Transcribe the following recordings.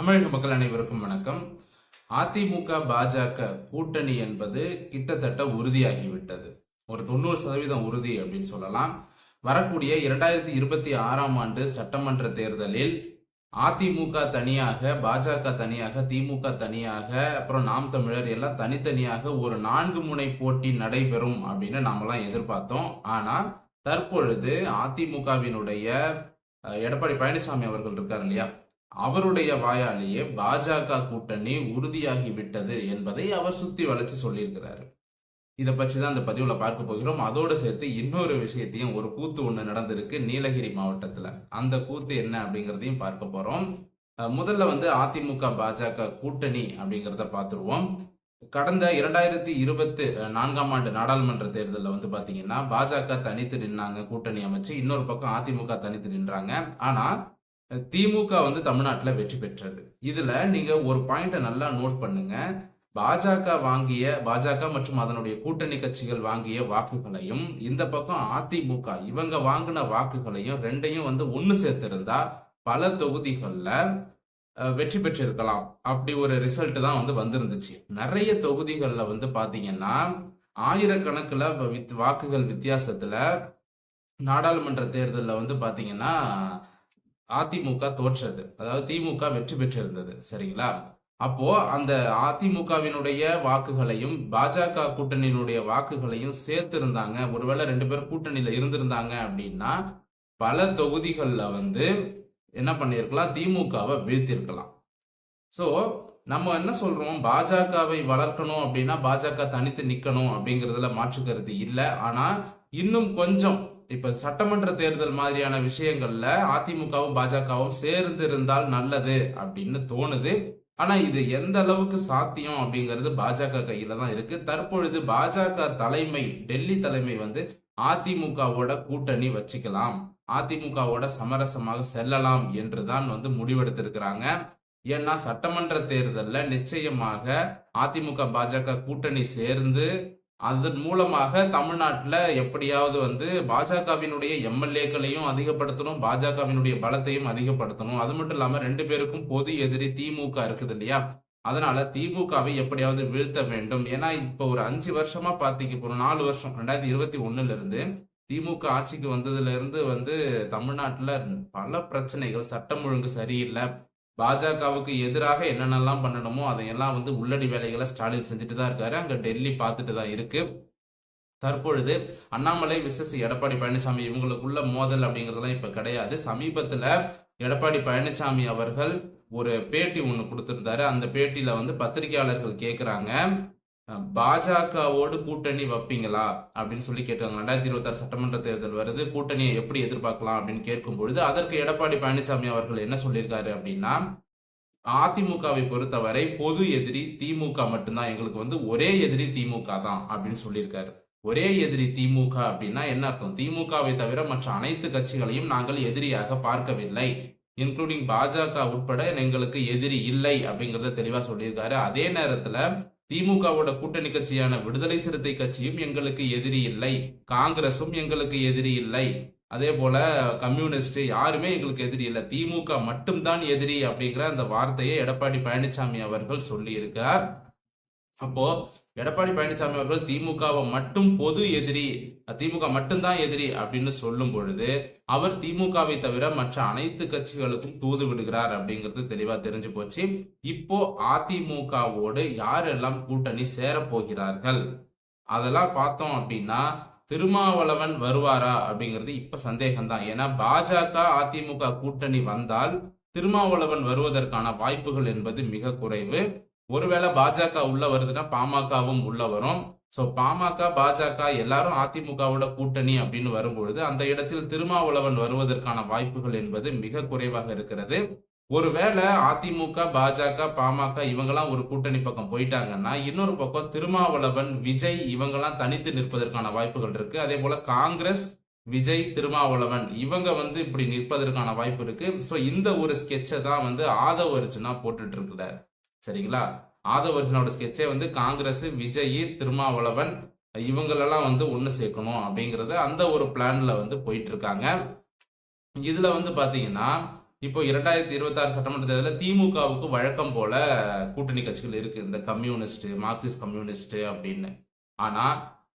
தமிழக மக்கள் அனைவருக்கும் வணக்கம். அதிமுக பாஜக கூட்டணி என்பது கிட்டத்தட்ட உறுதியாகிவிட்டது. ஒரு தொண்ணூறு சதவீதம் உறுதி அப்படின்னு சொல்லலாம். வரக்கூடிய இரண்டாயிரத்தி இருபத்தி ஆறாம் ஆண்டு சட்டமன்ற தேர்தலில் அதிமுக தனியாக பாஜக தனியாக திமுக தனியாக அப்புறம் நாம் தமிழர் எல்லாம் தனித்தனியாக ஒரு நான்கு முனை போட்டி நடைபெறும் அப்படின்னு நாமெல்லாம் எதிர்பார்த்தோம். ஆனால் தற்பொழுது அதிமுகவினுடைய எடப்பாடி பழனிசாமி அவர்கள் இருக்கார் இல்லையா? அவருடைய வாயாலேயே பாஜக கூட்டணி உறுதியாகி விட்டது என்பதை அவர் சுத்தி வளைச்சு சொல்லியிருக்கிறாரு. இதை பற்றி தான் அந்த பதிவுல பார்க்க போகிறோம். அதோடு சேர்த்து இன்னொரு விஷயத்தையும் ஒரு கூத்து ஒன்று நடந்திருக்கு நீலகிரி மாவட்டத்துல. அந்த கூத்து என்ன அப்படிங்கிறதையும் பார்க்க போறோம். முதல்ல வந்து அதிமுக பாஜக கூட்டணி அப்படிங்கிறத பார்த்துருவோம். கடந்த இரண்டாயிரத்தி இருபத்து நான்காம் ஆண்டு நாடாளுமன்ற தேர்தலில் வந்து பாத்தீங்கன்னா பாஜக தனித்து நின்னாங்க கூட்டணி அமைச்சு. இன்னொரு பக்கம் அதிமுக தனித்து நின்றாங்க. ஆனா திமுக வந்து தமிழ்நாட்டில் வெற்றி பெற்றது. இதில் நீங்கள் ஒரு பாயிண்ட்டை நல்லா நோட் பண்ணுங்க. பாஜக வாங்கிய பாஜக மற்றும் அதனுடைய கூட்டணி கட்சிகள் வாங்கிய வாக்குகளையும் இந்த பக்கம் அதிமுக இவங்க வாங்கின வாக்குகளையும் ரெண்டையும் வந்து ஒன்று சேர்த்திருந்தா பல தொகுதிகளில் வெற்றி பெற்றிருக்கலாம். அப்படி ஒரு ரிசல்ட் தான் வந்து வந்திருந்துச்சு. நிறைய தொகுதிகளில் வந்து பார்த்தீங்கன்னா ஆயிரக்கணக்கில் வித் வாக்குகள் வித்தியாசத்தில் நாடாளுமன்ற தேர்தலில் வந்து பார்த்தீங்கன்னா அதிமுக தோற்றது. அதாவது திமுக வெற்றி பெற்றிருந்தது. சரிங்களா? அப்போ அந்த அதிமுகவினுடைய வாக்குகளையும் பாஜக கூட்டணியினுடைய வாக்குகளையும் சேர்த்திருந்தாங்க. ஒருவேளை ரெண்டு பேரும் கூட்டணியில இருந்திருந்தாங்க அப்படின்னா பல தொகுதிகளில் வந்து என்ன பண்ணியிருக்கலாம்? திமுகவை வீழ்த்திருக்கலாம் ஸோ நம்ம என்ன சொல்றோம்? பாஜகவை வளர்க்கணும் அப்படின்னா பாஜக தனித்து நிக்கணும் அப்படிங்கிறதுல மாற்று கருத்து இல்லை. ஆனா இன்னும் கொஞ்சம் இப்ப சட்டமன்ற தேர்தல் மாதிரியான விஷயங்கள்ல அதிமுகவும் பாஜகவும் சேர்ந்து இருந்தால் நல்லது அப்படின்னு தோணுது. ஆனா இது எந்த அளவுக்கு சாத்தியம் அப்படிங்கிறது பாஜக கையில தான் இருக்கு. தற்பொழுது பாஜக தலைமை டெல்லி தலைமை வந்து அதிமுகவோட கூட்டணி வச்சுக்கலாம். அதிமுகவோட சமரசமாக செல்லலாம் என்று தான் வந்து முடிவெடுத்திருக்கிறாங்க. ஏன்னா சட்டமன்ற தேர்தலில் நிச்சயமாக அதிமுக பாஜக கூட்டணி சேர்ந்து அதன் மூலமாக தமிழ்நாட்டில் எப்படியாவது வந்து பாஜகவினுடைய எம்எல்ஏக்களையும் அதிகப்படுத்தணும் பாஜகவினுடைய பலத்தையும் அதிகப்படுத்தணும். அது மட்டும் இல்லாமல் ரெண்டு பேருக்கும் பொது எதிரி திமுக இருக்குது இல்லையா? அதனால திமுகவை எப்படியாவது வீழ்த்த வேண்டும். ஏன்னா இப்போ ஒரு அஞ்சு வருஷமா பார்த்திக்க இப்போ ஒரு நாலு வருஷம் ரெண்டாயிரத்தி இருபத்தி ஒன்னுல இருந்து திமுக ஆட்சிக்கு வந்ததுல இருந்து வந்து தமிழ்நாட்டில் பல பிரச்சனைகள் சட்டம் ஒழுங்கு சரியில்லை. பாஜகவுக்கு எதிராக என்னென்னலாம் பண்ணணுமோ அதையெல்லாம் வந்து உள்ளடி வேலைகளை ஸ்டாலின் செஞ்சுட்டு தான் இருக்காரு. அங்கே டெல்லி பார்த்துட்டு தான் இருக்கு. தற்பொழுது அண்ணாமலை விசஸ் எடப்பாடி பழனிசாமி இவங்களுக்குள்ள மோதல் அப்படிங்கிறதுலாம் இப்போ கிடையாது. சமீபத்தில் எடப்பாடி பழனிசாமி அவர்கள் ஒரு பேட்டி ஒன்று கொடுத்துருந்தாரு. அந்த பேட்டியில் வந்து பத்திரிகையாளர்கள் கேட்குறாங்க பாஜகவோடு கூட்டணி வைப்பீங்களா? அப்படின்னு சொல்லி கேட்டாங்க. ரெண்டாயிரத்தி இருபத்தாறு சட்டமன்ற தேர்தல் வருது. கூட்டணியை எப்படி எதிர்பார்க்கலாம் அப்படின்னு கேட்கும் பொழுது அதற்கு எடப்பாடி பழனிசாமி அவர்கள் என்ன சொல்லியிருக்காரு அப்படின்னா அதிமுகவை பொறுத்தவரை பொது எதிரி திமுக மட்டும்தான். எங்களுக்கு வந்து ஒரே எதிரி திமுக தான் அப்படின்னு சொல்லியிருக்காரு. ஒரே எதிரி திமுக அப்படின்னா என்ன அர்த்தம்? திமுகவை தவிர மற்ற அனைத்து கட்சிகளையும் நாங்கள் எதிரியாக பார்க்கவில்லை. இன்க்ளூடிங் பாஜக உட்பட எங்களுக்கு எதிரி இல்லை அப்படிங்கறத தெளிவா சொல்லியிருக்காரு. அதே நேரத்துல திமுகவோட கூட்டணி கட்சியான விடுதலை சிறுத்தை கட்சியும் எங்களுக்கு எதிரி இல்லை. காங்கிரசும் எங்களுக்கு எதிரி இல்லை. அதே போல கம்யூனிஸ்ட் யாருமே எங்களுக்கு எதிரி இல்லை. திமுக மட்டும்தான் எதிரி அப்படிங்கிற அந்த வார்த்தையை எடப்பாடி பழனிசாமி அவர்கள் சொல்லியிருக்கார் அப்போ எடப்பாடி பழனிசாமி அவர்கள் திமுகவை மட்டும் பொது எதிரி திமுக மட்டும்தான் எதிரி அப்படின்னு சொல்லும் பொழுது அவர் திமுகவை தவிர மற்ற அனைத்து கட்சிகளுக்கும் தூது விடுகிறார் அப்படிங்கிறது தெளிவா தெரிஞ்சு போச்சு. இப்போ அதிமுகவோடு யாரெல்லாம் கூட்டணி சேரப் போகிறார்கள் அதெல்லாம் பார்த்தோம் அப்படின்னா திருமாவளவன் வருவாரா அப்படிங்கிறது இப்ப சந்தேகம்தான். ஏன்னா பாஜக அதிமுக கூட்டணி வந்தால் திருமாவளவன் வருவதற்கான வாய்ப்புகள் என்பது மிக குறைவு. ஒருவேளை பாஜக உள்ள வருதுன்னா பாமகவும் உள்ள வரும். ஸோ பாமக பாஜக எல்லாரும் அதிமுகவோட கூட்டணி அப்படின்னு வரும்பொழுது அந்த இடத்தில் திருமாவளவன் வருவதற்கான வாய்ப்புகள் என்பது மிக குறைவாக இருக்கிறது. ஒருவேளை அதிமுக பாஜக பாமக இவங்கெல்லாம் ஒரு கூட்டணி பக்கம் போயிட்டாங்கன்னா இன்னொரு பக்கம் திருமாவளவன் விஜய் இவங்கெல்லாம் தனித்து நிற்பதற்கான வாய்ப்புகள் இருக்கு. அதே போல காங்கிரஸ் விஜய் திருமாவளவன் இவங்க வந்து இப்படி நிற்பதற்கான வாய்ப்பு இருக்கு. ஸோ இந்த ஒரு ஸ்கெட்சை தான் வந்து ஆதவ அர்ஜுனா போட்டுட்டு இருக்கிறார். சரிங்களா? ஆதவ அர்ஜுனோட ஸ்கெட்சே வந்து காங்கிரஸ் விஜய் திருமாவளவன் இவங்களெல்லாம் வந்து ஒன்று சேர்க்கணும் அப்படிங்கிறத அந்த ஒரு பிளான்ல வந்து போயிட்டு இருக்காங்க இதுல வந்து பாத்தீங்கன்னா இப்போ இரண்டாயிரத்தி இருபத்தாறு சட்டமன்ற தேர்தலில் திமுகவுக்கு வழக்கம் போல கூட்டணி கட்சிகள் இருக்கு. இந்த கம்யூனிஸ்ட் மார்க்சிஸ்ட் கம்யூனிஸ்ட் அப்படின்னு. ஆனா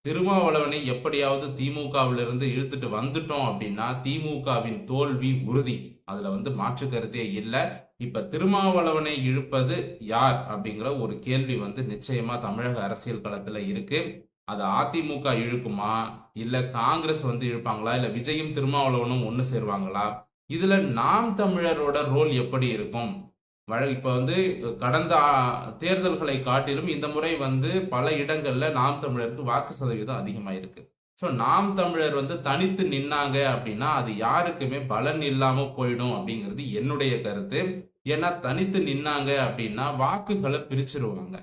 திருமாவளவனை எப்படியாவது திமுகவிலிருந்து இழுத்துட்டு வந்துட்டோம் அப்படின்னா திமுகவின் தோல்வி உறுதி. அதுல வந்து மாற்று கருத்தே இல்லை. இப்ப திருமாவளவனை இழுப்பது யார் அப்படிங்கிற ஒரு கேள்வி வந்து நிச்சயமா தமிழக அரசியல் களத்துல இருக்கு. அது அதிமுக இழுக்குமா? இல்ல காங்கிரஸ் வந்து இழுப்பாங்களா? இல்ல விஜயும் திருமாவளவனும் ஒன்று சேருவாங்களா? இதுல நாம் தமிழரோட ரோல் எப்படி இருக்கும்? வழ- இப்ப வந்து கடந்த தேர்தல்களை காட்டிலும் இந்த முறை வந்து பல இடங்கள்ல நாம் தமிழருக்கு வாக்கு சதவீதம் அதிகமாயிருக்கு ஸோ நாம் தமிழர் வந்து தனித்து நின்னாங்க அப்படின்னா அது யாருக்குமே பலன் இல்லாமல் போயிடும் அப்படிங்கிறது என்னுடைய கருத்து. ஏன்னா தனித்து நின்னாங்க அப்படின்னா வாக்குகளை பிரிச்சிருவாங்க.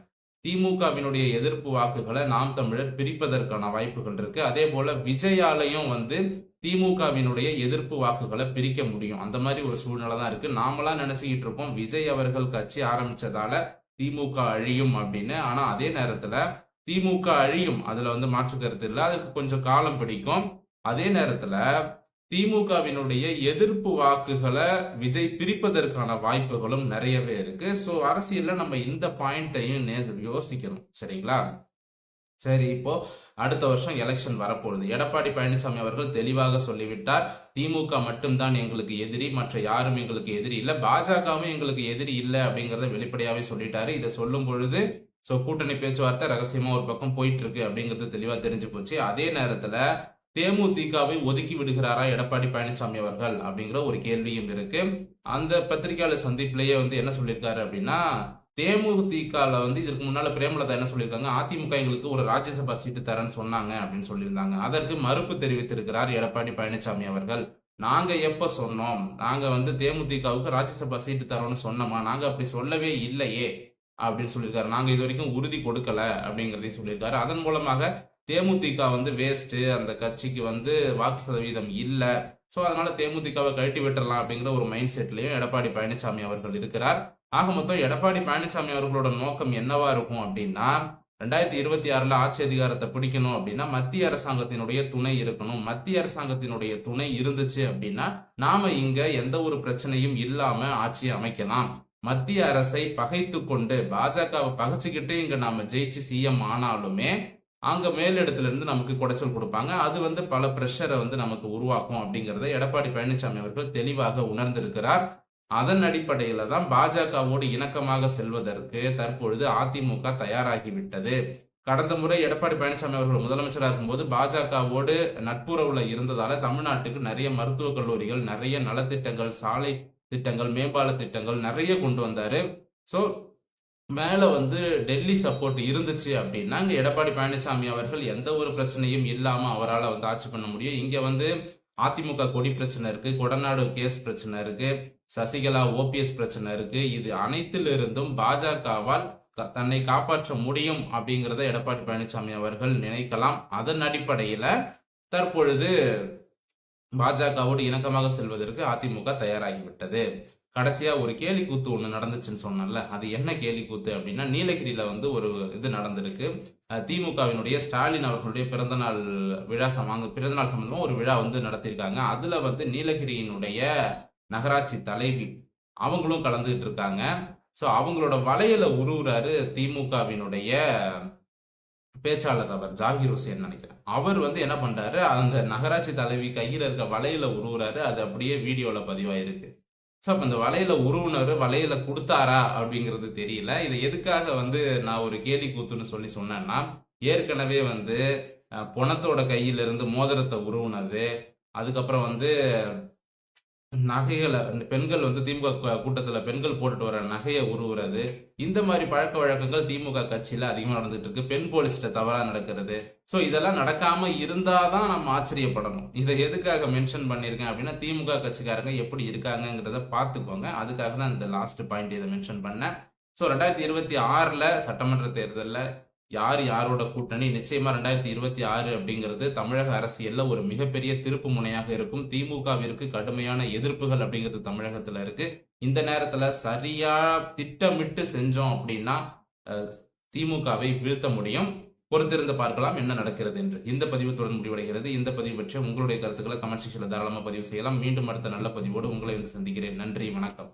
திமுகவினுடைய எதிர்ப்பு வாக்குகளை நாம் தமிழர் பிரிப்பதற்கான வாய்ப்புகள் இருக்கு. அதே போல விஜயாலையும் வந்து திமுகவினுடைய எதிர்ப்பு வாக்குகளை பிரிக்க முடியும். அந்த மாதிரி ஒரு சூழ்நிலை தான் இருக்கு. நாமெல்லாம் நினைச்சுக்கிட்டு இருப்போம் விஜய் அவர்கள் கட்சி ஆரம்பிச்சதால திமுக அழியும் அப்படின்னு. ஆனா அதே நேரத்துல திமுக அழியும். அதுல வந்து மாற்று கருத்து இல்லை. அதுக்கு கொஞ்சம் காலம் பிடிக்கும். அதே நேரத்துல திமுகவினுடைய எதிர்ப்பு வாக்குகளை விஜய் பிரிப்பதற்கான வாய்ப்புகளும் நிறையவே இருக்கு. ஸோ அரசியல்ல நம்ம இந்த பாயிண்ட்டையும் யோசிக்கணும். சரிங்களா? சரி இப்போ அடுத்த வருஷம் எலெக்ஷன் வரப்போகுது. எடப்பாடி பழனிசாமி அவர்கள் தெளிவாக சொல்லிவிட்டார். திமுக மட்டும்தான் எங்களுக்கு எதிரி. மற்ற யாரும் எங்களுக்கு எதிரி இல்லை. பாஜகவும் எங்களுக்கு எதிரி இல்லை அப்படிங்கிறத வெளிப்படையாகவே சொல்லிட்டாரு. இதை சொல்லும் பொழுது ஸோ கூட்டணி பேச்சுவார்த்தை ரகசியமா ஒரு பக்கம் போயிட்டு இருக்கு அப்படிங்கிறது தெளிவா தெரிஞ்சு போச்சு. அதே நேரத்துல தேமுதிகவை ஒதுக்கி விடுகிறாரா எடப்பாடி பழனிசாமி அவர்கள் அப்படிங்கிற ஒரு கேள்வியும் இருக்கு. அந்த பத்திரிகையாளர் சந்திப்பிலேயே வந்து என்ன சொல்லியிருக்காரு அப்படின்னா தேமுதிகல வந்து இதற்கு முன்னால பிரேமலதா என்ன சொல்லியிருக்காங்க? அதிமுக எங்களுக்கு ஒரு ராஜ்யசபா சீட்டு தரேன்னு சொன்னாங்க அப்படின்னு சொல்லியிருந்தாங்க. அதற்கு மறுப்பு தெரிவித்திருக்கிறார் எடப்பாடி பழனிசாமி அவர்கள். நாங்க எப்ப சொன்னோம்? நாங்க வந்து தேமுதிகவுக்கு ராஜ்யசபா சீட்டு தரோம்னு சொன்னோமா? நாங்க அப்படி சொல்லவே இல்லையே. அப்படின்னு சொல்லியிருக்காரு. நாங்கள் இது வரைக்கும் உறுதி கொடுக்கல அப்படிங்கிறதையும் சொல்லியிருக்காரு. அதன் மூலமாக தேமுதிக வந்து வேஸ்ட்டு அந்த கட்சிக்கு வந்து வாக்கு சதவீதம் இல்லை. ஸோ அதனால தேமுதிகவை கழட்டி விட்டுறலாம் அப்படிங்கிற ஒரு மைண்ட் செட்லையும் எடப்பாடி பழனிசாமி அவர்கள் இருக்கிறார். ஆக மொத்தம் எடப்பாடி பழனிசாமி அவர்களோட நோக்கம் என்னவா இருக்கும் அப்படின்னா ரெண்டாயிரத்தி இருபத்தி ஆறுல ஆட்சி அதிகாரத்தை பிடிக்கணும் அப்படின்னா மத்திய அரசாங்கத்தினுடைய துணை இருக்கணும். மத்திய அரசாங்கத்தினுடைய துணை இருந்துச்சு அப்படின்னா நாம இங்க எந்த ஒரு பிரச்சனையும் இல்லாம ஆட்சியை அமைக்கலாம். மத்திய அரசை பகைத்து கொண்டு பாஜகவை பகைச்சுக்கிட்டு இங்க நாம ஜெயிச்சு சிஎம் ஆனாலுமே அங்க மேலிடத்துல இருந்து நமக்கு குடைச்சல் கொடுப்பாங்க. அது வந்து பல பிரஷரை வந்து நமக்கு உருவாக்கும் அப்படிங்கறத எடப்பாடி பழனிசாமி அவர்கள் தெளிவாக உணர்ந்திருக்கிறார். அதன் அடிப்படையில தான் பாஜகவோடு இணக்கமாக செல்வதற்கு தற்பொழுது அதிமுக தயாராகிவிட்டது. கடந்த முறை எடப்பாடி பழனிசாமி அவர்கள் முதலமைச்சராக இருக்கும்போது பாஜகவோடு நட்புறவுல இருந்ததால தமிழ்நாட்டுக்கு நிறைய மருத்துவக் கல்லூரிகள் நிறைய நலத்திட்டங்கள் சாலை திட்டங்கள் மேம்பால திட்டங்கள் நிறைய கொண்டு வந்தாரு. ஸோ மேலே வந்து டெல்லி சப்போர்ட் இருந்துச்சு அப்படின்னா இங்க எடப்பாடி பழனிசாமி அவர்கள் எந்த ஒரு பிரச்சனையும் இல்லாமல் அவரால் வந்து ஆட்சி பண்ண முடியும். இங்கே வந்து அதிமுக கொடி பிரச்சனை இருக்கு கொடநாடு கேஸ் பிரச்சனை இருக்கு சசிகலா ஓபிஎஸ் பிரச்சனை இருக்கு. இது அனைத்திலிருந்தும் பாஜகவால் க- தன்னை காப்பாற்ற முடியும் அப்படிங்கிறத எடப்பாடி பழனிசாமி அவர்கள் நினைக்கலாம். அதன் அடிப்படையில் தற்பொழுது பாஜகவோடு இணக்கமாக செல்வதற்கு அதிமுக தயாராகிவிட்டது. கடைசியா ஒரு கேலி கூத்து ஒன்று நடந்துச்சுன்னு சொன்னேன்ல அது என்ன கேலி கூத்து அப்படின்னா நீலகிரியில வந்து ஒரு இது நடந்திருக்கு. திமுகவினுடைய ஸ்டாலின் அவர்களுடைய பிறந்தநாள் விழா சமாங்க பிறந்தநாள் சம்பந்தமாக ஒரு விழா வந்து நடத்தியிருக்காங்க. அதுல வந்து நீலகிரியினுடைய நகராட்சி தலைவி அவங்களும் கலந்துகிட்டு இருக்காங்க. ஸோ அவங்களோட வலையில உருவுறாரு திமுகவினுடைய பேச்சாளர் அவர் ஜாகிர் ஹுசேன் நினைக்கிறேன். அவர் வந்து என்ன பண்றாரு அந்த நகராட்சி தலைவி கையில் இருக்க வலையில் உருவுறாரு அது அப்படியே வீடியோல பதிவாயிருக்கு. ஸோ அப்போ இந்த வலையில் உருவுனவர் வலையில் கொடுத்தாரா அப்படிங்கிறது தெரியல. இதை எதுக்காக வந்து நான் ஒரு கேலி கூத்துன்னு சொல்லி சொன்னேன்னா ஏற்கனவே வந்து அஹ், பொணத்தோட மோதிரத்தை உருவுனது அதுக்கப்புறம் வந்து நகைகளை பெண்கள் வந்து திமுக கூட்டத்தில் பெண்கள் போட்டுட்டு வர நகையை உருவுறது. இந்த மாதிரி பழக்க வழக்கங்கள் திமுக கட்சியில் அதிகமாக நடந்துட்டு இருக்கு. பெண் போலீஸ்கிட்ட தவறாக நடக்கிறது. ஸோ இதெல்லாம் நடக்காம இருந்தாதான் நம்ம ஆச்சரியப்படணும். இதை எதுக்காக மென்ஷன் பண்ணியிருக்கேன் அப்படின்னா திமுக கட்சிக்காரங்க எப்படி இருக்காங்கங்கிறத பார்த்துக்கோங்க. அதுக்காக தான் இந்த லாஸ்ட் பாயிண்ட் இதை மென்ஷன் பண்ணேன். ஸோ ரெண்டாயிரத்தி இருபத்தி ஆறில் சட்டமன்ற தேர்தலில் யார் யாரோட கூட்டணி? நிச்சயமா ரெண்டாயிரத்தி இருபத்தி ஆறு அப்படிங்கிறது தமிழக அரசியல்ல ஒரு மிகப்பெரிய திருப்பு முனையாக இருக்கும். திமுகவிற்கு கடுமையான எதிர்ப்புகள் அப்படிங்கிறது தமிழகத்துல இருக்கு. இந்த நேரத்துல சரியா திட்டமிட்டு செஞ்சோம் அப்படின்னா திமுகவை வீழ்த்த முடியும். பொறுத்திருந்து பார்க்கலாம் என்ன நடக்கிறது என்று. இந்த பதிவு தொடர்ந்து முடிவடைகிறது. இந்த பதிவு பற்றி உங்களுடைய கருத்துக்களை கமெண்ட் செக்ஷனில் தாராளமாக பதிவு செய்யலாம். மீண்டும் அடுத்த நல்ல பதிவோடு உங்களை வந்து சந்திக்கிறேன். நன்றி வணக்கம்.